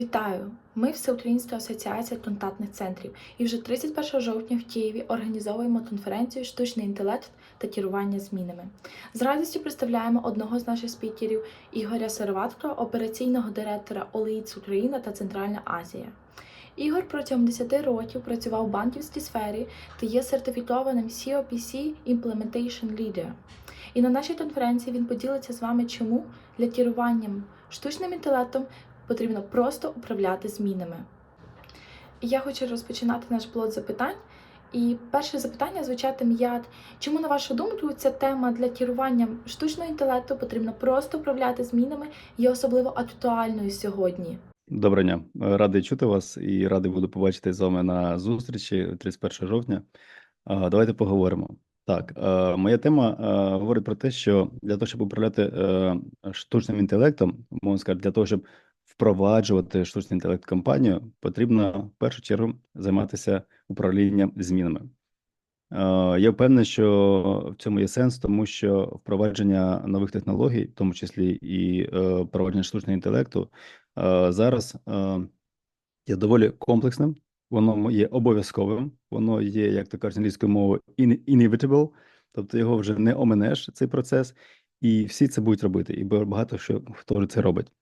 Вітаю! Ми Всеукраїнська асоціація контактних центрів і вже 31 жовтня в Києві організовуємо конференцію Штучний інтелект та керування змінами. З радістю представляємо одного з наших спікерів Ігоря Сироватко, операційного директора ОЛІЦ Україна та Центральна Азія. Ігор протягом 10 років працював в банківській сфері та є сертифікованим COPC Implementation Leader. І на нашій конференції він поділиться з вами, чому для керування штучним інтелектом потрібно просто управляти змінами. Я хочу розпочинати наш блок запитань. І перше запитання звучатиме як, чому, на вашу думку, ця тема для керування штучного інтелекту потрібно просто управляти змінами є особливо актуальною сьогодні? Доброго дня, радий чути вас і радий буду побачити з вами на зустрічі 31 жовтня. Давайте поговоримо. Так, моя тема говорить про те, що для того, щоб управляти е, штучним інтелектом, можна сказати, для того, щоб впроваджувати штучний інтелект компанію, потрібно в першу чергу займатися управлінням змінами. Е, Я впевнений, що в цьому є сенс, тому що впровадження нових технологій, в тому числі і е, впровадження штучного інтелекту, е, зараз є доволі комплексним, воно є обов'язковим, воно є, як то кажуть, англійською мовою, in- inevitable, тобто його вже не оминеш цей процес, і всі це будуть робити, і багато що хто це робить.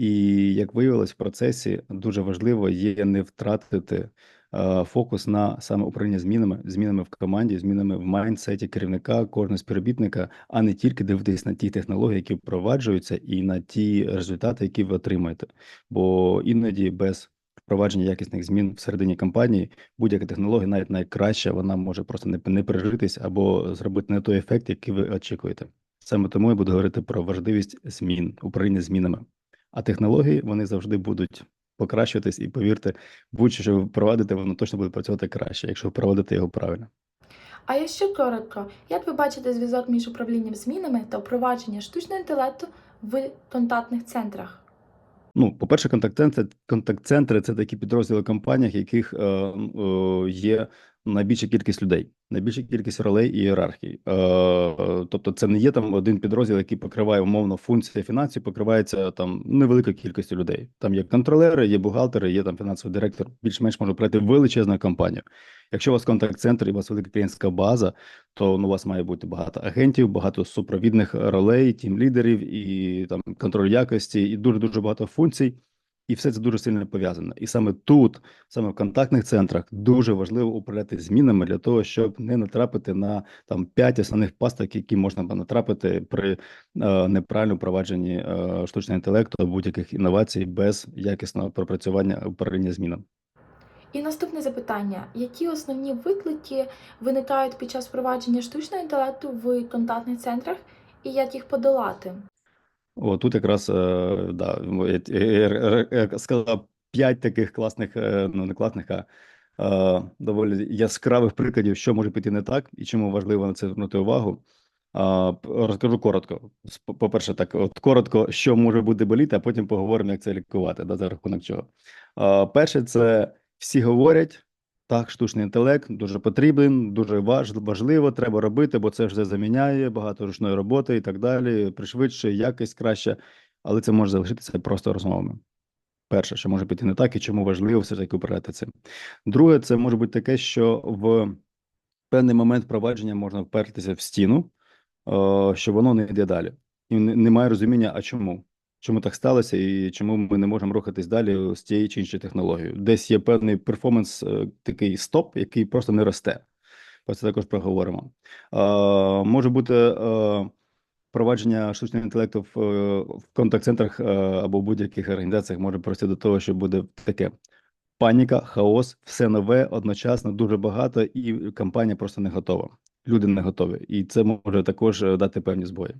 І як виявилось в процесі, дуже важливо є не втратити е, фокус на саме управління змінами, змінами в команді, змінами в майндсеті керівника, кожного співробітника, а не тільки дивитись на ті технології, які впроваджуються, і на ті результати, які ви отримаєте. Бо іноді без впровадження якісних змін всередині компанії будь-яка технологія, навіть найкраща, вона може просто не, не пережитись або зробити не той ефект, який ви очікуєте. Саме тому я буду говорити про важливість змін, управління змінами. А технології вони завжди будуть покращуватись, і повірте, будь-що що ви впровадите, воно точно буде працювати краще, якщо ви проводите його правильно. А якщо коротко, як ви бачите зв'язок між управлінням змінами та впровадженням штучного інтелекту в контактних центрах? Ну, по-перше, контакт-центри, контакт-центри це такі підрозділи компаніях, яких е, е, є найбільша кількість людей, найбільша кількість ролей і ієрархій. Е, тобто, це не є там один підрозділ, який покриває умовно функції фінансів, покривається там невеликою кількістю людей. Там є контролери, є бухгалтери, є там фінансовий директор. Більш-менш може пройти величезну компанію. Якщо у вас контакт-центр і у вас велика клієнтська база, то ну, у вас має бути багато агентів, багато супровідних ролей, тім-лідерів і там контроль якості, і дуже дуже багато функцій. І все це дуже сильно пов'язано. І саме тут, саме в контактних центрах, дуже важливо управляти змінами для того, щоб не натрапити на там п'ять основних пасток, які можна натрапити при е, неправильному впровадженні е, штучного інтелекту або будь-яких інновацій без якісного пропрацювання управління змінами. І наступне запитання: які основні виклики виникають під час впровадження штучного інтелекту в контактних центрах і як їх подолати? О, тут якраз е, да, сказав п'ять таких класних, е, ну не класних, а доволі яскравих прикладів, що може піти не так і чому важливо на це звернути увагу. Розкажу коротко. По- По-перше, так, от коротко, що може бути боліти, а потім поговоримо, як це лікувати, да, за рахунок чого. Перше, це всі говорять, так, штучний інтелект дуже потрібен, дуже важ, важливо, треба робити, бо це вже заміняє багато ручної роботи і так далі, пришвидшує, якість краще, але це може залишитися просто розмовами. Перше, що може піти не так, і чому важливо все ж таки управляти цим. Друге, це може бути таке, що в певний момент впровадження можна впертися в стіну, е, що воно не йде далі. І не- немає розуміння, а чому? Чому так сталося, і чому ми не можемо рухатись далі з тією чи іншою технологією? Десь є певний перформанс, е, такий стоп, який просто не росте. Про це також проговоримо. Е, може бути е, впровадження штучного інтелекту в, е, в контакт-центрах е, або в будь-яких організаціях може привести до того, що буде таке паніка, хаос, все нове, одночасно, дуже багато, і компанія просто не готова. Люди не готові, і це може також дати певні збої.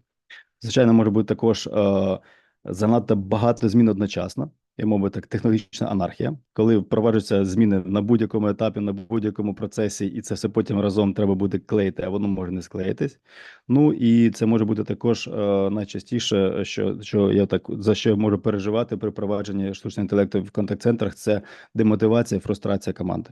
Звичайно, може бути також е, занадто багато змін одночасно, і мовити так, технологічна анархія, коли впроваджуються зміни на будь-якому етапі, на будь-якому процесі, і це все потім разом треба буде клеїти, а воно може не склеїтись. Ну і це може бути також е, найчастіше, що, що я так за що я можу переживати при впровадженні штучного інтелекту в контакт-центрах, це демотивація, фрустрація команди.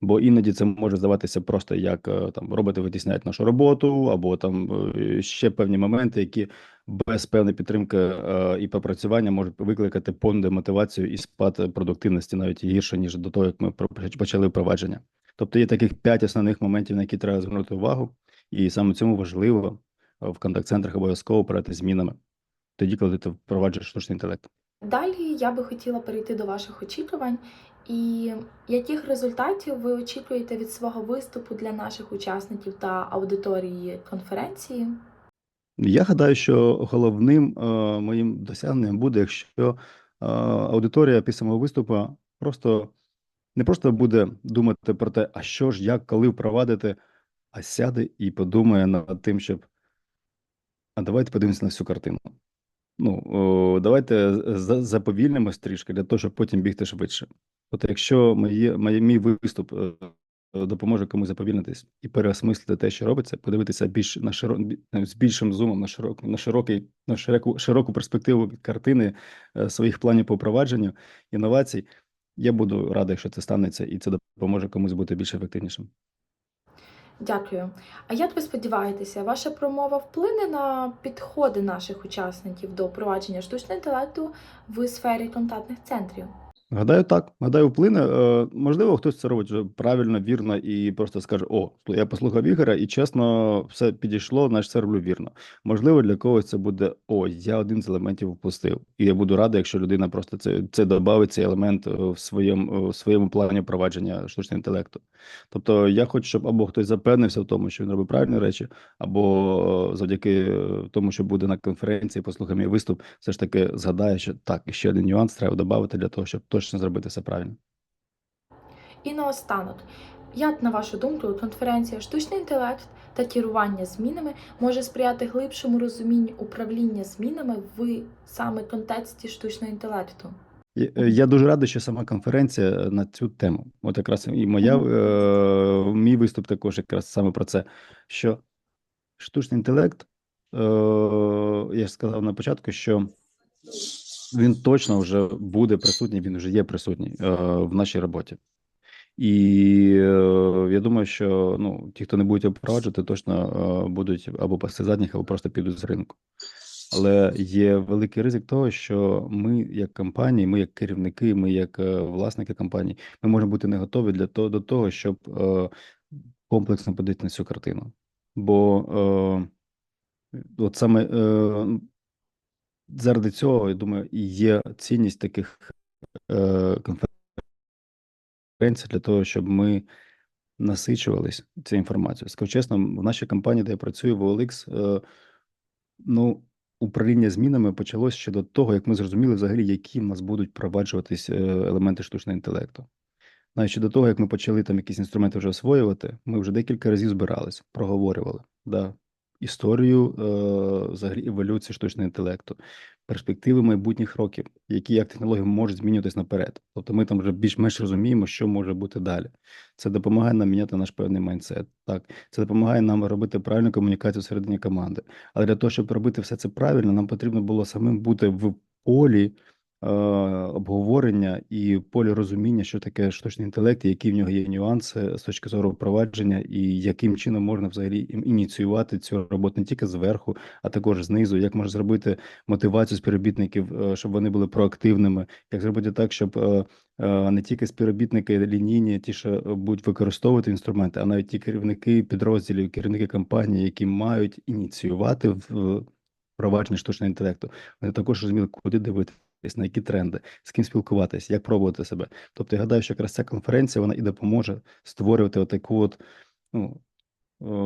Бо іноді це може здаватися просто як е, там роботи витісняють нашу роботу, або там е, ще певні моменти, які без певної підтримки е, і попрацювання можуть викликати понди мотивацію і спад продуктивності навіть гірше, ніж до того, як ми почали впровадження. Тобто є таких п'ять основних моментів, на які треба звернути увагу, і саме цьому важливо е, в контакт-центрах обов'язково перейти змінами, тоді, коли ти впроваджуєш штучний інтелект. Далі я би хотіла перейти до ваших очікувань. І яких результатів ви очікуєте від свого виступу для наших учасників та аудиторії конференції? Я гадаю, що головним е, моїм досягненням буде, якщо е, аудиторія після мого виступу просто не просто буде думати про те, а що ж, як, коли впровадити, а сяде і подумає над тим, щоб а давайте подивимося на всю картину. Ну, давайте за- заповільнимось трішки для того, щоб потім бігти швидше. От якщо моє, мій виступ е, допоможе комусь заповільнитись і переосмислити те, що робиться, подивитися більш на широ, е, з більшим зумом на широк, на широкий, на широку, широку перспективу картини е, своїх планів по впровадженню інновацій, я буду радий, якщо це станеться, і це допоможе комусь бути більш ефективнішим. Дякую. А як ви сподіваєтеся, ваша промова вплине на підходи наших учасників до впровадження штучного інтелекту в сфері контактних центрів? Гадаю, так. Гадаю, вплине. Е, Можливо, хтось це робить вже правильно, вірно, і просто скаже: О, я послухав Ігоря, і чесно, все підійшло, значить це роблю вірно. Можливо, для когось це буде о, я один з елементів впустив. І я буду радий, якщо людина просто це, це додавить цей елемент е, в своєму, в своєму плані впровадження штучного інтелекту. Тобто, я хочу, щоб або хтось запевнився в тому, що він робить правильні речі, або е, завдяки е, тому, що буде на конференції, послухає мій виступ, все ж таки згадає, що так, і ще один нюанс треба додати для того, щоб точно зробити все правильно. І наостанок, як на вашу думку, конференція штучний інтелект та керування змінами може сприяти глибшому розумінню управління змінами в саме контексті штучного інтелекту? Я, е, дуже радий, що сама конференція е, на цю тему. От якраз і моя е, мій виступ також якраз саме про це. Що штучний інтелект, е, я ж сказав на початку, що він точно вже буде присутній, він вже є присутній е, в нашій роботі. І е, я думаю, що ну, ті, хто не будуть впроваджувати, точно е, будуть або пасти задніх, або просто підуть з ринку. Але є великий ризик того, що ми, як компанії, ми як керівники, ми як е, власники компаній, ми можемо бути не готові для того до того, щоб е, комплексно подивитися на цю картину. Бо е, от саме е, заради цього, я думаю, є цінність таких е, конференцій для того, щоб ми насичувались цією інформацією. Скажу чесно, в нашій компанії, де я працюю, в OLX, е, ну, управління змінами почалось ще до того, як ми зрозуміли взагалі, які в нас будуть впроваджуватись е, елементи штучного інтелекту. Навіть ще до того, як ми почали там якісь інструменти вже освоювати, ми вже декілька разів збирались, проговорювали да, історію е, взагалі еволюції штучного інтелекту, перспективи майбутніх років, які як технології можуть змінюватись наперед. Тобто ми там вже більш-менш розуміємо, що може бути далі. Це допомагає нам міняти наш певний майндсет. Так, це допомагає нам робити правильну комунікацію всередині команди. Але для того, щоб робити все це правильно, нам потрібно було самим бути в полі обговорення і полі розуміння, що таке штучний інтелект, які в нього є нюанси з точки зору впровадження, і яким чином можна взагалі ініціювати цю роботу не тільки зверху, а також знизу, як можна зробити мотивацію співробітників, е, щоб вони були проактивними, як зробити так, щоб е, е, не тільки співробітники лінійні, ті, що е, будуть використовувати інструменти, а навіть ті керівники підрозділів, керівники компанії, які мають ініціювати в впровадження штучного інтелекту, вони також розуміли, куди дивитися, на які тренди, з ким спілкуватися, як пробувати себе. Тобто я гадаю, що якраз ця конференція вона і допоможе створювати отаку от ну.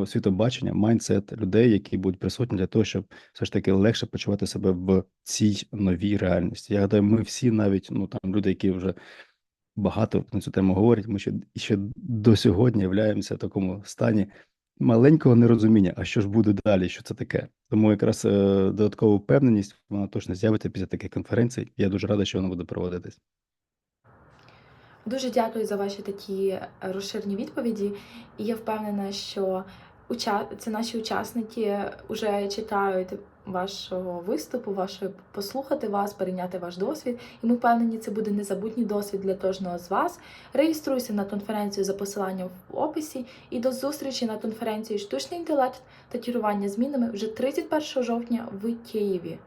Світобачення, майндсет людей, які будуть присутні для того, щоб все ж таки легше почувати себе в цій новій реальності. Я гадаю, ми всі, навіть ну там люди, які вже багато на цю тему говорять, ми ще ще до сьогодні являємося в такому стані маленького нерозуміння, а що ж буде далі, що це таке. Тому якраз е, додаткова впевненість вона точно з'явиться після таких конференцій. Я дуже радий, що вона буде проводитись. Дуже дякую за ваші такі е, розширені відповіді, і я впевнена, що це наші учасники вже чекають вашого виступу, вашої послухати вас, перейняти ваш досвід. І ми впевнені, це буде незабутній досвід для кожного з вас. Реєструйся на конференцію за посиланням в описі і до зустрічі на конференції Штучний інтелект та керування змінами вже 31 жовтня в Києві.